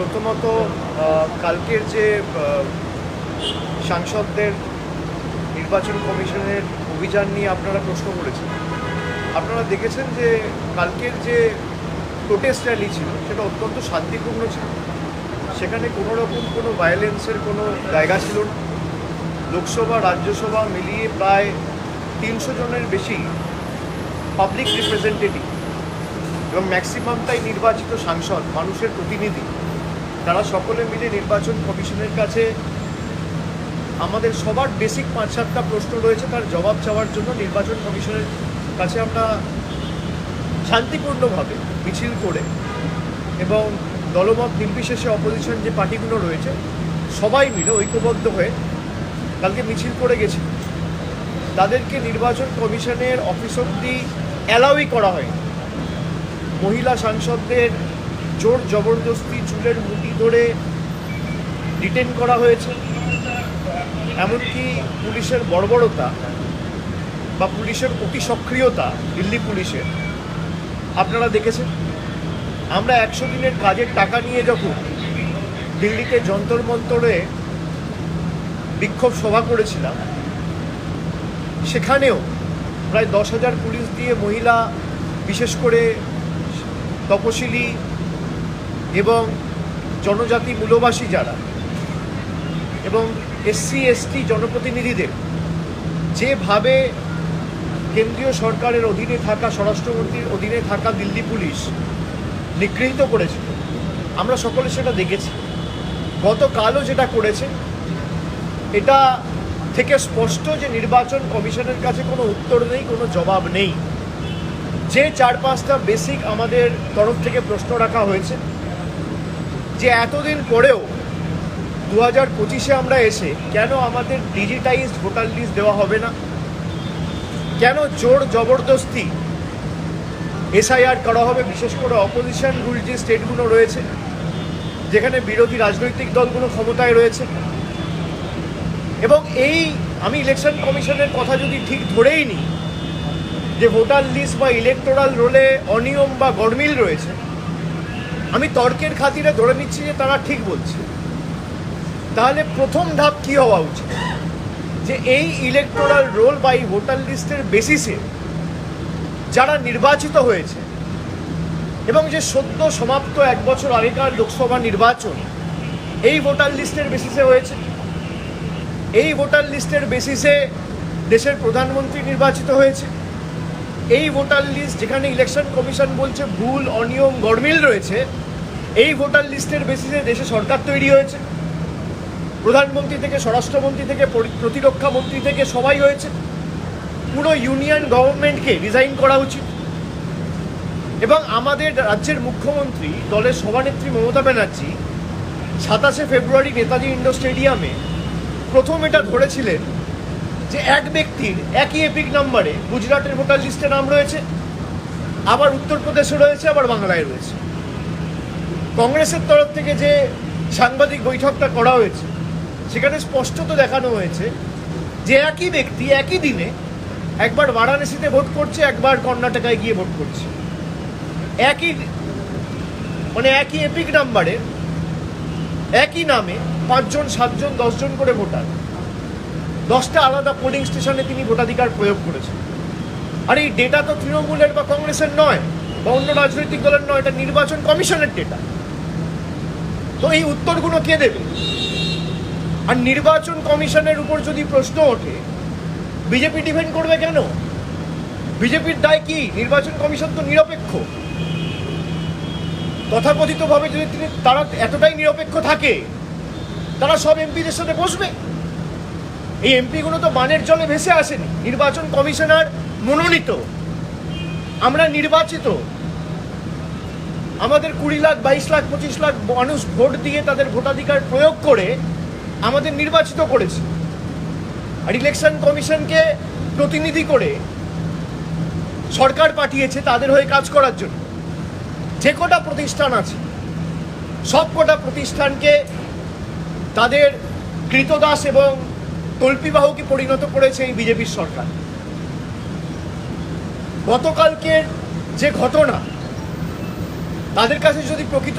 প্রথমত কালকের যে সাংসদদের নির্বাচন কমিশনের অভিযান নিয়ে আপনারা প্রশ্ন করেছেন। আপনারা দেখেছেন যে, কালকের যে প্রোটেস্ট র্যালি ছিল, সেটা অত্যন্ত শান্তিপূর্ণ ছিল। সেখানে কোনো রকম কোনো ভায়োলেন্সের কোনো জায়গা ছিল না। লোকসভা, রাজ্যসভা মিলিয়ে প্রায় তিনশো জনের বেশি পাবলিক রিপ্রেজেন্টেটিভ এবং ম্যাক্সিমামটাই নির্বাচিত সাংসদ, মানুষের প্রতিনিধি। তারা সকলে মিলে নির্বাচন কমিশনের কাছে আমাদের সবার বেসিক পাঁচ সাতটা প্রশ্ন রয়েছে, তার জবাব চাওয়ার জন্য নির্বাচন কমিশনের কাছে আমরা শান্তিপূর্ণভাবে মিছিল করে এবং দলমত নির্বিশেষে অপোজিশন যে পার্টিগুলো রয়েছে, সবাই মিলে ঐক্যবদ্ধ হয়ে কালকে মিছিল করে গেছি। তাদেরকে নির্বাচন কমিশনের অফিস অব্দি অ্যালাউই করা হয় মহিলা সাংসদদের জোর জবরদস্তি চুলের মুটি ধরে ডিটেন করা হয়েছে। এমনকি পুলিশের বর্বরতা বা পুলিশের অতি সক্রিয়তা দিল্লি পুলিশের। আপনারা দেখেছেন? আমরা একশো দিনের কাজের টাকা নিয়ে যখন দিল্লিতে যন্তর মন্তরে বিক্ষোভ সভা করেছিলাম, সেখানেও প্রায় দশ হাজার পুলিশ দিয়ে মহিলা, বিশেষ করে তপশিলি এবং জনজাতি মূলবাসী যারা, এবং এসসি, এসটি জনপ্রতিনিধিদের, যেভাবে কেন্দ্রীয় সরকারের অধীনে থাকা স্বরাষ্ট্রমন্ত্রীর অধীনে থাকা দিল্লি পুলিশ নিগৃহীত করেছিল আমরা সকলে সেটা দেখেছি। গতকালও যেটা করেছে, এটা থেকে স্পষ্ট যে নির্বাচন কমিশনের কাছে কোনো উত্তর নেই, কোনো জবাব নেই। যে চার পাঁচটা বেসিক আমাদের তরফ থেকে প্রশ্ন রাখা হয়েছে যে এতদিন পরেও দু হাজার পঁচিশে আমরা এসে কেন আমাদের ডিজিটাইজড ভোটার লিস্ট দেওয়া হবে না? কেন জোর জবরদস্তি এসআইআর করা হবে? বিশেষ করে অপোজিশন রুল যে স্টেটগুলো রয়েছে, যেখানে বিরোধী রাজনৈতিক দলগুলো ক্ষমতায় রয়েছে। এবং এই আমি ইলেকশন কমিশনের কথা যদি ঠিক ধরেই নিই, যে ভোটার লিস্ট বা ইলেকটোরাল রোলে অনিয়ম বা গরমিল রয়েছে আমি তর্কের খাতিরে ধরে নিচ্ছি যে তারা ঠিক বলছে। তাহলে প্রথম ধাপ কি হওয়া উচিত? যে এই ইলেকটোরাল রোল বা এই ভোটার লিস্টের বেসিসে যারা নির্বাচিত হয়েছে এবং যে সদ্য সমাপ্ত এক বছর আগেকার লোকসভা নির্বাচন, এই ভোটার লিস্টের বেসিসে হয়েছে। এই ভোটার লিস্টের বেসিসে দেশের প্রধানমন্ত্রী নির্বাচিত হয়েছে। এই ভোটার লিস্ট যেখানে ইলেকশন কমিশন বলছে ভুল, অনিয়ম গরমিল রয়েছে এই ভোটার লিস্টের বেসিসে দেশে সরকার তৈরি হয়েছে। প্রধানমন্ত্রী থেকে, স্বরাষ্ট্রমন্ত্রী থেকে প্রতিরক্ষা মন্ত্রী থেকে সবাই হয়েছে। পুরো ইউনিয়ন গভর্নমেন্টকে রিজাইন করা উচিত। এবং আমাদের রাজ্যের মুখ্যমন্ত্রী, দলের সভানেত্রী মমতা ব্যানার্জি সাতাশে ফেব্রুয়ারি নেতাজি ইন্ডোর স্টেডিয়ামে প্রথম এটা ধরেছিলেন যে এক ব্যক্তির একই এপিক নাম্বারে গুজরাটের ভোটার লিস্টে নাম রয়েছে, আবার উত্তরপ্রদেশে রয়েছে, আবার বাংলায় রয়েছে। কংগ্রেসের তরফ থেকে যে সাংবাদিক বৈঠকটা করা হয়েছে, সেখানে স্পষ্টত দেখানো হয়েছে যে একই ব্যক্তি একই দিনে একবার বারাণসীতে ভোট করছে, একবার কর্ণাটকায় গিয়ে ভোট করছে। একই মানে একই এপিক নাম্বারে, একই নামে পাঁচজন, সাতজন, দশজন করে ভোটার। দশটা আলাদা পোলিং স্টেশনে তিনি ভোটাধিকার প্রয়োগ করেছেন। আর এই ডেটা তো তৃণমূলের বা কংগ্রেসের নয়, বা অন্য রাজনৈতিক দলের নয়, এটা নির্বাচন কমিশনের ডেটা তো এই উত্তরগুলো কে দেবে? আর নির্বাচন কমিশনের উপর যদি প্রশ্ন ওঠে, বিজেপি ডিফেন্ড করবে কেন? বিজেপির দায় কি? নির্বাচন কমিশন তো নিরপেক্ষ। তথাকথিতভাবে যদি তিনি, তারা এতটাই নিরপেক্ষ থাকে, তারা সব এমপিদের সাথে বসবে? এই এমপিগুলো তো বানের জলে ভেসে আসেনি। নির্বাচন কমিশনার মনোনীত। আমরা নির্বাচিত। আমাদের কুড়ি লাখ, বাইশ লাখ, পঁচিশ লাখ মানুষ ভোট দিয়ে তাদের ভোটাধিকার প্রয়োগ করে আমাদের নির্বাচিত করেছে। আর ইলেকশন কমিশনকে প্রতিনিধি করে সরকার পাঠিয়েছে তাদের হয়ে কাজ করার জন্য। যে কটা প্রতিষ্ঠান আছে, সব কটা প্রতিষ্ঠানকে তাদের কৃতদাস এবং তল্পিবাহকে পরিণত করেছে এই বিজেপির সরকার। গতকালকের যে ঘটনা তাদের কাছে যদি প্রকৃত